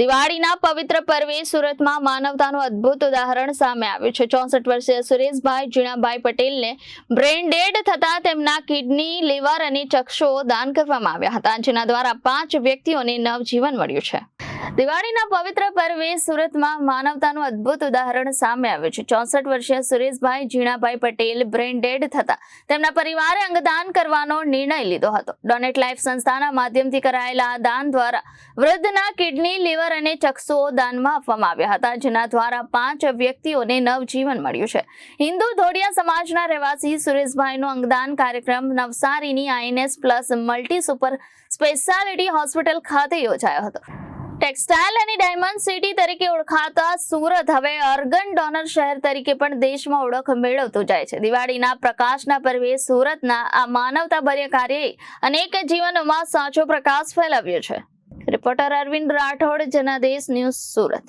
દિવાળીના પવિત્ર પર્વે સુરતમાં માનવતાનું અદ્ભુત ઉદાહરણ સામે આવ્યું છે. ચોસઠ વર્ષીય સુરેશભાઈ જીણાભાઈ પટેલને બ્રેન ડેડ થતા તેમના કિડની, લીવર અને ચક્ષુઓ દાન કરવામાં આવ્યા હતા, જેના દ્વારા પાંચ વ્યક્તિઓને નવજીવન મળ્યું છે. દિવાળીના પવિત્ર પર્વે સુરતમાં માનવતાનું અદ્ભુત ઉદાહરણ સામે આવ્યું છે. ચોસઠ વર્ષીય સુરેશભાઈ જીણાભાઈ પટેલ બ્રેઇન ડેડ થતા તેમના પરિવારે અંગદાન કરવાનો નિર્ણય લીધો હતો. ડોનેટ લાઈફ સંસ્થાના માધ્યમથી કરાયેલા દાન દ્વારા વૃદ્ધના કિડની, લીવર અને ચક્ષુઓ દાનમાં આપવામાં આવ્યા હતા, જેના દ્વારા પાંચ વ્યક્તિઓને નવજીવન મળ્યું છે. હિન્દુ ધોડિયા સમાજના રહેવાસી સુરેશભાઈનો અંગદાન કાર્યક્રમ નવસારીની INS plus multi super speciality hospital ખાતે યોજાયો હતો. ટેક્સટાઇલ અને ડાયમંડ સિટી તરીકે ઓળખાતા સુરત હવે અર્ગન ડોનર શહેર તરીકે પણ દેશમાં ઓળખ મેળવતું જાય છે. દિવાળીના પ્રકાશના પર્વે સુરતના આ માનવતાભર્ય કાર્યએ અનેક જીવનોમાં સાચો પ્રકાશ ફેલાવ્યો છે. Reporter Arvind Rathod, Janadesh news Surat.